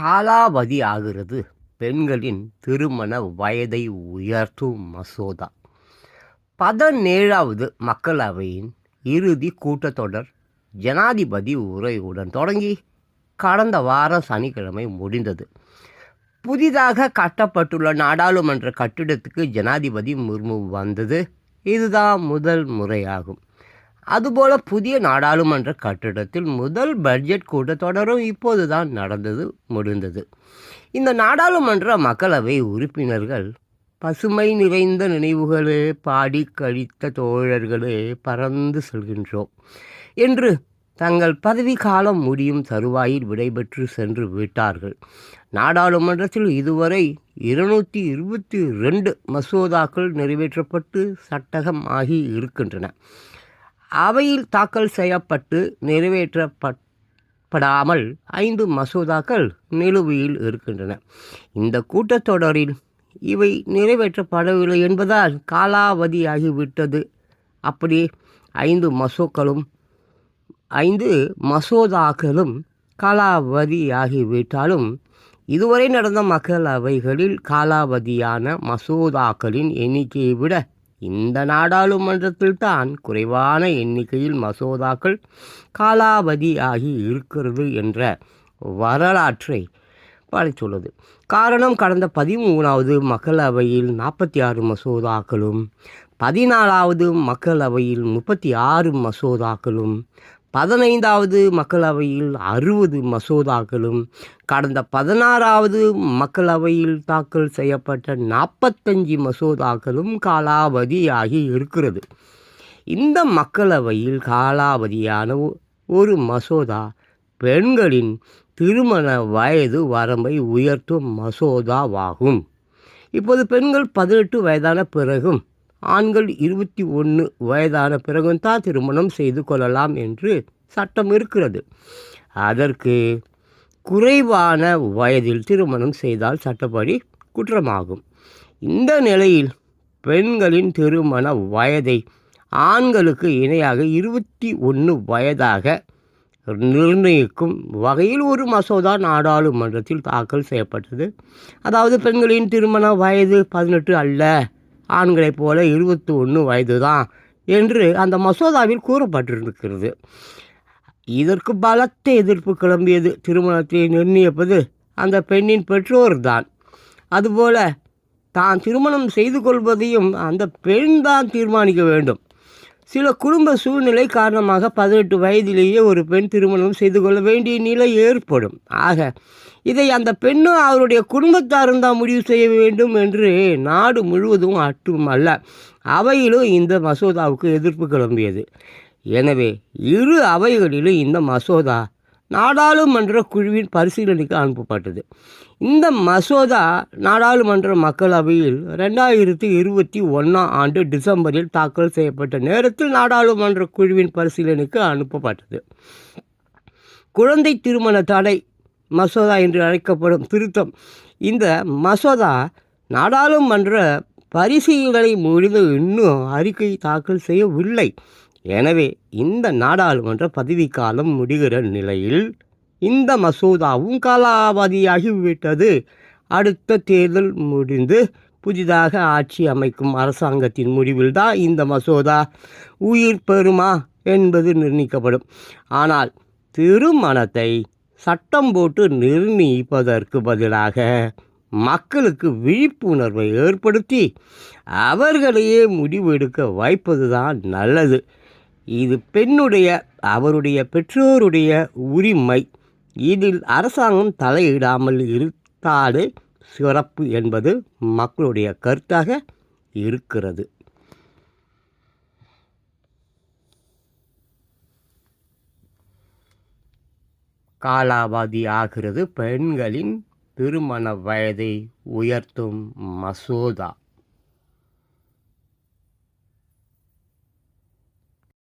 காலாவதி ஆகிறது பெண்களின் திருமண வயதை உயர்த்தும் மசோதா. பதினேழாவது மக்களவையின் இறுதி கூட்டத்தொடர் ஜனாதிபதி உரையுடன் தொடங்கி கடந்த வாரம் சனிக்கிழமை முடிந்தது. புதிதாக கட்டப்பட்டுள்ள நாடாளுமன்ற கட்டிடத்துக்கு ஜனாதிபதி முர்மு வந்தது. இதுதான் முதல் முறையாகும். அதுபோல புதிய நாடாளுமன்ற கட்டிடத்தில் முதல் பட்ஜெட் கூட்டத்தொடரும் இப்போதுதான் நடந்தது முடிந்தது. இந்த நாடாளுமன்ற மக்களவை உறுப்பினர்கள் பசுமை நிறைந்த நினைவுகளே பாடி கழித்த தோழர்களே பறந்து செல்கின்றோம் என்று தங்கள் பதவி காலம் முடியும் தருவாயில் விடைபெற்று சென்று விட்டார்கள். நாடாளுமன்றத்தில் இதுவரை இருநூற்றி இருபத்தி ரெண்டு மசோதாக்கள் நிறைவேற்றப்பட்டு சட்டகம் ஆகி இருக்கின்றன. அவையில் தாக்கல் செய்யப்பட்டு நிறைவேற்றப்படாமல் ஐந்து மசோதாக்கள் நிலுவையில் இருக்கின்றன. இந்த கூட்டத்தொடரில் இவை நிறைவேற்றப்படவில்லை என்பதால் காலாவதியாகிவிட்டது. அப்படி ஐந்து மசோக்களும் ஐந்து மசோதாக்களும் காலாவதியாகிவிட்டாலும் இதுவரை நடந்த மக்களவைகளில் காலாவதியான மசோதாக்களின் எண்ணிக்கையை விட இந்த நாடாளுமன்றத்தில் தான் குறைவான எண்ணிக்கையில் மசோதாக்கள் காலாவதியாகி இருக்கிறது என்ற வரலாற்றை படைத்துள்ளது. காரணம் கடந்த பதிமூணாவது மக்களவையில் நாற்பத்தி ஆறு மசோதாக்களும் பதினாலாவது மக்களவையில் முப்பத்தி ஆறு மசோதாக்களும் பதினைந்தாவது மக்களவையில் அறுபது மசோதாக்களும் கடந்த பதினாறாவது மக்களவையில் தாக்கல் செய்யப்பட்ட நாற்பத்தஞ்சு மசோதாக்களும் காலாவதியாகி இருக்கிறது. இந்த மக்களவையில் காலாவதியான ஒரு மசோதா பெண்களின் திருமண வயது வரம்பை உயர்த்தும் மசோதாவாகும். இப்போது பெண்கள் பதினெட்டு வயதான பிறகும் ஆண்கள் இருபத்தி ஒன்று வயதான பிறகும் தான் திருமணம் செய்து கொள்ளலாம் என்று சட்டம் இருக்கிறது. அதற்கு குறைவான வயதில் திருமணம் செய்தால் சட்டப்படி குற்றமாகும். இந்த நிலையில் பெண்களின் திருமண வயதை ஆண்களுக்கு இணையாக இருபத்தி ஒன்று வயதாக நிர்ணயிக்கும் வகையில் ஒரு மசோதா நாடாளுமன்றத்தில் தாக்கல் செய்யப்பட்டது. அதாவது பெண்களின் திருமண வயது பதினெட்டு அல்ல. ஆண்களைப் போல இருபத்தி ஒன்று வயது தான் என்று அந்த மசோதாவில் கூறப்பட்டிருக்கிறது. இதற்கு பலத்த எதிர்ப்பு கிளம்பியது. திருமணத்தை நிர்ணயிப்பது அந்த பெண்ணின் பெற்றோர் தான் அதுபோல தான் திருமணம் செய்து கொள்வதையும் அந்த பெண் தான் தீர்மானிக்க வேண்டும். சில குடும்ப சூழ்நிலை காரணமாக பதினெட்டு வயதிலேயே ஒரு பெண் திருமணம் செய்து கொள்ள வேண்டிய நிலை ஏற்படும். ஆக இதை அந்த பெண்ணும் அவருடைய குடும்பத்தாரும் தான் முடிவு செய்ய வேண்டும் என்று நாடு முழுவதும் அட்டும் அல்ல. அவையிலும் இந்த மசோதாவுக்கு எதிர்ப்பு கிளம்பியது. எனவே இரு அவைகளிலும் இந்த மசோதா நாடாளுமன்ற குழுவின் பரிசீலனைக்கு அனுப்பப்பட்டது. இந்த மசோதா நாடாளுமன்ற மக்களவையில் ரெண்டாயிரத்தி இருபத்தி ஒன்றாம் ஆண்டு டிசம்பரில் தாக்கல் செய்யப்பட்ட நேரத்தில் நாடாளுமன்ற குழுவின் பரிசீலனைக்கு அனுப்பப்பட்டது. குழந்தை திருமண தடை மசோதா என்று அழைக்கப்படும் திருத்தம். இந்த மசோதா நாடாளுமன்ற பரிசீலனை முடிந்து இன்னும் அறிக்கை தாக்கல் செய்யவில்லை. எனவே இந்த நாடாளுமன்ற பதவிக்காலம் முடிகிற நிலையில் இந்த மசோதாவும் காலாவதியாகிவிட்டது. அடுத்த தேர்தல் முடிந்து புதிதாக ஆட்சி அமைக்கும் அரசாங்கத்தின் முடிவில் தான் இந்த மசோதா. உயிர் பெறுமா என்பது நிர்ணயிக்கப்படும். ஆனால் திருமணத்தை சட்டம் போட்டு நிர்ணயிப்பதற்கு பதிலாக மக்களுக்கு விழிப்புணர்வை ஏற்படுத்தி அவர்களையே முடிவெடுக்க வைப்பதுதான் நல்லது. இது பெண்ணுடைய அவருடைய பெற்றோருடைய உரிமை. இதில் அரசாங்கம் தலையிடாமல் இருக்காது சிறப்பு என்பது மக்களுடைய கருத்தாக இருக்கிறது. காலாவதி ஆகிறது பெண்களின் திருமண வயதை உயர்த்தும் மசோதா.